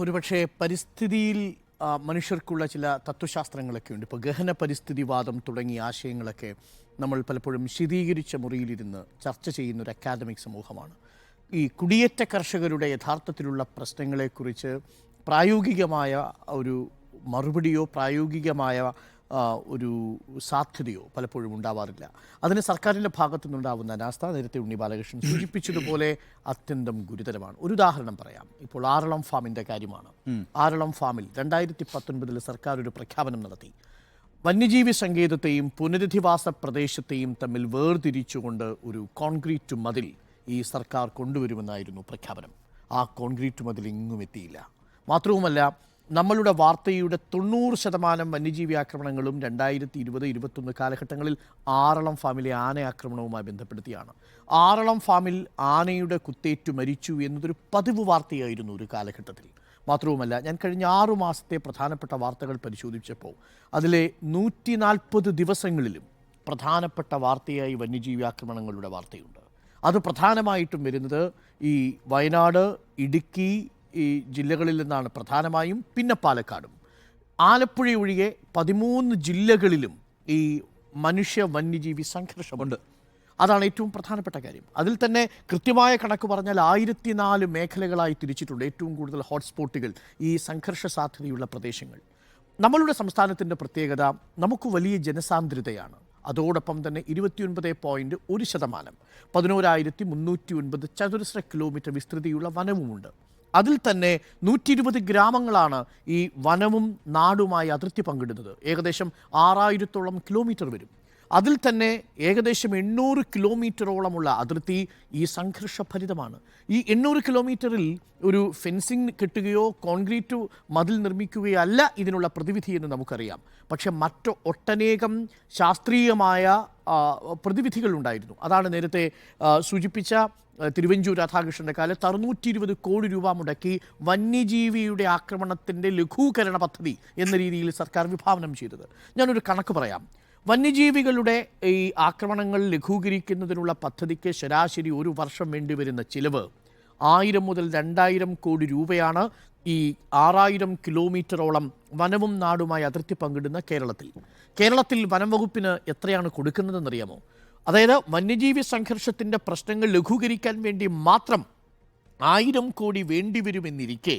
ഒരുപക്ഷെ പരിസ്ഥിതിയിൽ മനുഷ്യർക്കുള്ള ചില തത്വശാസ്ത്രങ്ങളൊക്കെ ഉണ്ട്. ഇപ്പോൾ ഗഹന പരിസ്ഥിതിവാദം തുടങ്ങിയ ആശയങ്ങളൊക്കെ നമ്മൾ പലപ്പോഴും ശീതീകരിച്ച മുറിയിലിരുന്ന് ചർച്ച ചെയ്യുന്ന ഒരു അക്കാദമിക് സമൂഹമാണ്. ഈ കുടിയേറ്റ കർഷകരുടെ യഥാർത്ഥത്തിലുള്ള പ്രശ്നങ്ങളെക്കുറിച്ച് പ്രായോഗികമായ ഒരു മറുപടിയോ പ്രായോഗികമായ ഒരു സാധ്യതയോ പലപ്പോഴും ഉണ്ടാവാറില്ല. അതിന് സർക്കാരിന്റെ ഭാഗത്തു നിന്നുണ്ടാവുന്ന അനാസ്ഥ നേരത്തെ ഉണ്ണി ബാലകൃഷ്ണൻ സൂചിപ്പിച്ചതുപോലെ അത്യന്തം ഗുരുതരമാണ്. ഒരു ഉദാഹരണം പറയാം. ഇപ്പോൾ ആറളം ഫാമിന്റെ കാര്യമാണ്. ആറളം ഫാമിൽ രണ്ടായിരത്തി പത്തൊൻപതിൽ സർക്കാർ ഒരു പ്രഖ്യാപനം നടത്തി. വന്യജീവി സങ്കേതത്തെയും പുനരധിവാസ പ്രദേശത്തെയും തമ്മിൽ വേർതിരിച്ചുകൊണ്ട് ഒരു കോൺക്രീറ്റ് മതിൽ ഈ സർക്കാർ കൊണ്ടുവരുമെന്നായിരുന്നു പ്രഖ്യാപനം. ആ കോൺക്രീറ്റ് മതിൽ എങ്ങും എത്തിയില്ല. മാത്രവുമല്ല നമ്മളുടെ വാർത്തയുടെ തൊണ്ണൂറ് ശതമാനം വന്യജീവി ആക്രമണങ്ങളും രണ്ടായിരത്തി ഇരുപത് ഇരുപത്തൊന്ന് കാലഘട്ടങ്ങളിൽ ആറളം ഫാമിലെ ആന ആക്രമണവുമായി ബന്ധപ്പെടുത്തിയാണ്. ആറളം ഫാമിൽ ആനയുടെ കുത്തേറ്റു മരിച്ചു എന്നതൊരു പതിവ് വാർത്തയായിരുന്നു ഒരു കാലഘട്ടത്തിൽ. മാത്രവുമല്ല ഞാൻ കഴിഞ്ഞ ആറു മാസത്തെ പ്രധാനപ്പെട്ട വാർത്തകൾ പരിശോധിച്ചപ്പോൾ അതിലെ നൂറ്റി നാൽപ്പത് ദിവസങ്ങളിലും പ്രധാനപ്പെട്ട വാർത്തയായി വന്യജീവി ആക്രമണങ്ങളുടെ വാർത്തയുണ്ട്. അത് പ്രധാനമായിട്ടും വരുന്നത് ഈ വയനാട് ഇടുക്കി ഈ ജില്ലകളിൽ നിന്നാണ് പ്രധാനമായും പിന്നെ പാലക്കാടും. ആലപ്പുഴ ഒഴികെ പതിമൂന്ന് ജില്ലകളിലും ഈ മനുഷ്യ വന്യജീവി സംഘർഷമുണ്ട്. അതാണ് ഏറ്റവും പ്രധാനപ്പെട്ട കാര്യം. അതിൽ തന്നെ കൃത്യമായ കണക്ക് പറഞ്ഞാൽ ആയിരത്തി നാല് മേഖലകളായി തിരിച്ചിട്ടുണ്ട് ഏറ്റവും കൂടുതൽ ഹോട്ട്സ്പോട്ടുകൾ ഈ സംഘർഷ സാധ്യതയുള്ള പ്രദേശങ്ങൾ. നമ്മളുടെ സംസ്ഥാനത്തിന്റെ പ്രത്യേകത നമുക്ക് വലിയ ജനസാന്ദ്രതയാണ്. അതോടൊപ്പം തന്നെ ഇരുപത്തിയൊൻപത് പോയിന്റ് ഒരു ശതമാനം. പതിനോരായിരത്തി മുന്നൂറ്റി ഒൻപത് ചതുരശ്ര കിലോമീറ്റർ വിസ്തൃതിയുള്ള വനവുമുണ്ട്. അതിൽ തന്നെ നൂറ്റി ഇരുപത് ഗ്രാമങ്ങളാണ് ഈ വനവും നാടുമായി അതിർത്തി പങ്കിടുന്നത്. ഏകദേശം ആറായിരത്തോളം കിലോമീറ്റർ വരും. അതിൽ തന്നെ ഏകദേശം എണ്ണൂറ് കിലോമീറ്ററോളമുള്ള അതിർത്തി ഈ സംഘർഷഭരിതമാണ്. ഈ എണ്ണൂറ് കിലോമീറ്ററിൽ ഒരു ഫെൻസിങ് കെട്ടുകയോ കോൺക്രീറ്റ് മതിൽ നിർമ്മിക്കുകയോ അല്ല ഇതിനുള്ള പ്രതിവിധി എന്ന് നമുക്കറിയാം. പക്ഷെ മറ്റ് ഒട്ടനേകം ശാസ്ത്രീയമായ പ്രതിവിധികളുണ്ടായിരുന്നു. അതാണ് നേരത്തെ സൂചിപ്പിച്ച തിരുവഞ്ചൂർ രാധാകൃഷ്ണന്റെ കാലത്ത് അറുന്നൂറ്റി ഇരുപത് കോടി രൂപ മുടക്കി വന്യജീവിയുടെ ആക്രമണത്തിന്റെ ലഘൂകരണ പദ്ധതി എന്ന രീതിയിൽ സർക്കാർ വിഭാവനം ചെയ്തത്. ഞാനൊരു കണക്ക് പറയാം. വന്യജീവികളുടെ ഈ ആക്രമണങ്ങൾ ലഘൂകരിക്കുന്നതിനുള്ള പദ്ധതിക്ക് ശരാശരി ഒരു വർഷം വേണ്ടിവരുന്ന ചിലവ് ആയിരം മുതൽ രണ്ടായിരം കോടി രൂപയാണ് ഈ ആറായിരം കിലോമീറ്ററോളം വനവും നാടുമായി അതിർത്തി പങ്കിടുന്ന കേരളത്തിൽ. കേരളത്തിൽ വനം വകുപ്പിന് എത്രയാണ് കൊടുക്കുന്നതെന്നറിയാമോ? അതായത് വന്യജീവി സംഘർഷത്തിന്റെ പ്രശ്നങ്ങൾ ലഘൂകരിക്കാൻ വേണ്ടി മാത്രം ആയിരം കോടി വേണ്ടിവരുമെന്നിരിക്കെ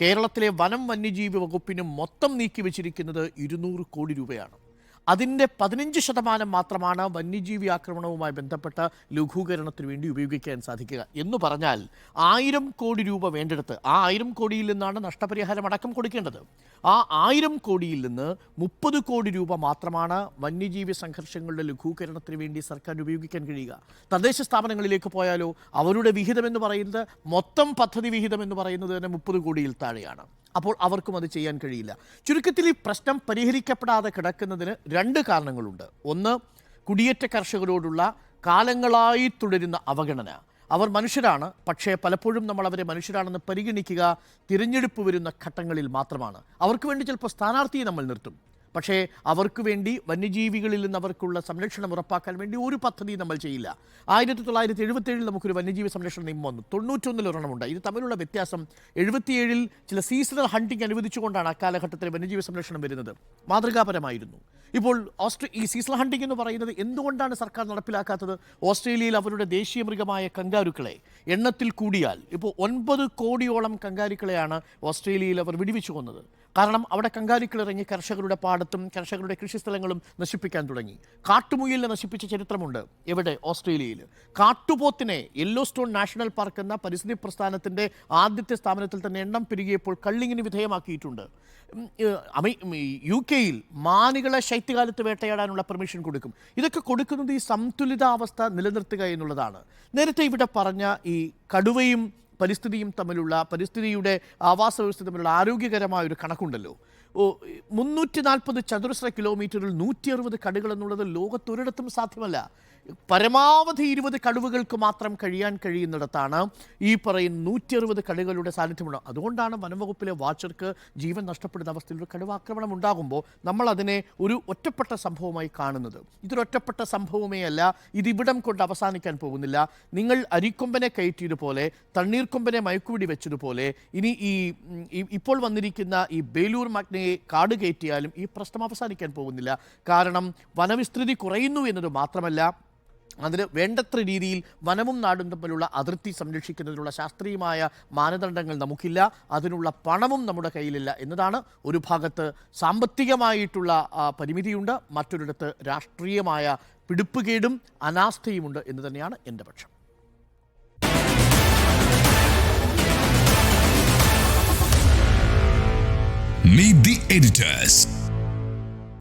കേരളത്തിലെ വനം വന്യജീവി വകുപ്പിന് മൊത്തം നീക്കി വെച്ചിരിക്കുന്നത് ഇരുന്നൂറ് കോടി രൂപയാണ്. അതിന്റെ പതിനഞ്ച് ശതമാനം മാത്രമാണ് വന്യജീവി ആക്രമണവുമായി ബന്ധപ്പെട്ട ലഘൂകരണത്തിന് വേണ്ടി ഉപയോഗിക്കാൻ സാധിക്കുക. എന്ന് പറഞ്ഞാൽ ആയിരം കോടി രൂപ വേണ്ടെടുത്ത് ആ ആയിരം കോടിയിൽ നിന്നാണ് നഷ്ടപരിഹാരം അടക്കം കൊടുക്കേണ്ടത്. ആ ആയിരം കോടിയിൽ നിന്ന് മുപ്പത് കോടി രൂപ മാത്രമാണ് വന്യജീവി സംഘർഷങ്ങളുടെ ലഘൂകരണത്തിന് വേണ്ടി സർക്കാർ ഉപയോഗിക്കാൻ കഴിയുക. തദ്ദേശ സ്ഥാപനങ്ങളിലേക്ക് പോയാലോ അവരുടെ വിഹിതം എന്ന് പറയുന്നത് മൊത്തം പദ്ധതി വിഹിതം എന്ന് പറയുന്നത് തന്നെ മുപ്പത് കോടിയിൽ താഴെയാണ്. അപ്പോൾ അവർക്കും അത് ചെയ്യാൻ കഴിയില്ല. ചുരുക്കത്തിൽ ഈ പ്രശ്നം പരിഹരിക്കപ്പെടാതെ കിടക്കുന്നതിന് രണ്ട് കാരണങ്ങളുണ്ട്. ഒന്ന് കുടിയേറ്റ കർഷകരോടുള്ള കാലങ്ങളായി തുടരുന്ന അവഗണന. അവർ മനുഷ്യരാണ് പക്ഷേ പലപ്പോഴും നമ്മൾ അവരെ മനുഷ്യരാണെന്ന് പരിഗണിക്കുക തിരഞ്ഞെടുപ്പ് വരുന്ന ഘട്ടങ്ങളിൽ മാത്രമാണ്. അവർക്ക് വേണ്ടി ചിലപ്പോൾ സ്ഥാനാർത്ഥിയെ നമ്മൾ നിർത്തും. പക്ഷേ അവർക്ക് വേണ്ടി വന്യജീവികളിൽ നിന്ന് അവർക്കുള്ള സംരക്ഷണം ഉറപ്പാക്കാൻ വേണ്ടി ഒരു പദ്ധതി നമ്മൾ ചെയ്യില്ല. ആയിരത്തി തൊള്ളായിരത്തി എഴുപത്തേഴിൽ നമുക്കൊരു വന്യജീവി സംരക്ഷണ നിയമം വന്നു. തൊണ്ണൂറ്റൊന്നിൽ ഒരെണ്ണമുണ്ട് ഇത് തമ്മിലുള്ള വ്യത്യാസം എഴുപത്തിയേഴിൽ ചില സീസണൽ ഹണ്ടിങ് അനുവദിച്ചുകൊണ്ടാണ് അക്കാലഘട്ടത്തിൽ വന്യജീവി സംരക്ഷണം വരുന്നത്. മാതൃകാപരമായിരുന്നു. ഇപ്പോൾ ഓസ്ട്രേ ഈ സീസണൽ ഹണ്ടിങ് എന്ന് പറയുന്നത് എന്തുകൊണ്ടാണ് സർക്കാർ നടപ്പിലാക്കാത്തത്? ഓസ്ട്രേലിയയിൽ അവരുടെ ദേശീയ മൃഗമായ കങ്കാരുക്കളെ എണ്ണത്തിൽ കൂടിയാൽ ഇപ്പോൾ ഒൻപത് കോടിയോളം കങ്കാരുക്കളെയാണ് ഓസ്ട്രേലിയയിൽ അവർ വിടിവിച്ചു കൊന്നത്. കാരണം അവിടെ കങ്കാലിക്കൾ ഇറങ്ങി കർഷകരുടെ പാടത്തും കർഷകരുടെ കൃഷിസ്ഥലങ്ങളും നശിപ്പിക്കാൻ തുടങ്ങി. കാട്ടുമുയലിനെ നശിപ്പിച്ച ചരിത്രമുണ്ട് എവിടെ? ഓസ്ട്രേലിയയിൽ. കാട്ടുപോത്തിനെ യെല്ലോ സ്റ്റോൺ നാഷണൽ പാർക്ക് എന്ന പരിസ്ഥിതി പ്രസ്ഥാനത്തിന്റെ ആദ്യത്തെ സ്ഥാപനത്തിൽ തന്നെ എണ്ണം പെരുകിയപ്പോൾ കള്ളിങ്ങിന് വിധേയമാക്കിയിട്ടുണ്ട്. യു കെയിൽ മാനുകളെ ശൈത്യകാലത്ത് വേട്ടയാടാനുള്ള പെർമിഷൻ കൊടുക്കും. ഇതൊക്കെ കൊടുക്കുന്നത് ഈ സന്തുലിതാവസ്ഥ നിലനിർത്തുക എന്നുള്ളതാണ്. നേരത്തെ ഇവിടെ പറഞ്ഞ ഈ കടുവയും പരിസ്ഥിതിയും തമ്മിലുള്ള പരിസ്ഥിതിയുടെ ആവാസ വ്യവസ്ഥ തമ്മിലുള്ള ആരോഗ്യകരമായ ഒരു കണക്കുണ്ടല്ലോ. ഓ മുന്നൂറ്റി നാൽപ്പത് ചതുരശ്ര കിലോമീറ്ററിൽ നൂറ്റി അറുപത് കടുകൾ എന്നുള്ളത് ലോകത്തൊരിടത്തും സാധ്യമല്ല. പരമാവധി ഇരുപത് കടുവകൾക്ക് മാത്രം കഴിയാൻ കഴിയുന്നിടത്താണ് ഈ പറയുന്ന നൂറ്റി അറുപത് കടുവകളുടെ സാന്നിധ്യമുണ്ട് അതുകൊണ്ടാണ് വനംവകുപ്പിലെ വാച്ചർക്ക് ജീവൻ നഷ്ടപ്പെടുന്ന അവസ്ഥയിൽ ഒരു കടുവ ആക്രമണം ഉണ്ടാകുമ്പോൾ നമ്മൾ അതിനെ ഒരു ഒറ്റപ്പെട്ട സംഭവമായി കാണുന്നത്. ഇതൊരു ഒറ്റപ്പെട്ട സംഭവമേ അല്ല. ഇതിവിടം കൊണ്ട് അവസാനിക്കാൻ പോകുന്നില്ല. നിങ്ങൾ അരിക്കൊമ്പനെ കയറ്റിയതുപോലെ തണ്ണീർക്കൊമ്പനെ മയക്കുപിടി വെച്ചതുപോലെ ഇനി ഈ- ഇപ്പോൾ വന്നിരിക്കുന്ന ഈ ബേലൂർ മഗ്നയെ കാട് കയറ്റിയാലും ഈ പ്രശ്നം അവസാനിക്കാൻ പോകുന്നില്ല. കാരണം വനവിസ്തൃതി കുറയുന്നു എന്നത് മാത്രമല്ല അതിന് വേണ്ടത്ര രീതിയിൽ വനവും നാടും തമ്മിലുള്ള അതിർത്തി സംരക്ഷിക്കുന്നതിനുള്ള ശാസ്ത്രീയമായ മാനദണ്ഡങ്ങൾ നമുക്കില്ല അതിനുള്ള പണവും നമ്മുടെ കയ്യിലില്ല എന്നതാണ് ഒരു ഭാഗത്ത് സാമ്പത്തികമായിട്ടുള്ള പരിമിതിയുണ്ട് മറ്റൊരിടത്ത് രാഷ്ട്രീയമായ പിടിപ്പുകേടും അനാസ്ഥയുമുണ്ട് എന്ന് തന്നെയാണ് എന്റെ പക്ഷം Meet the editors.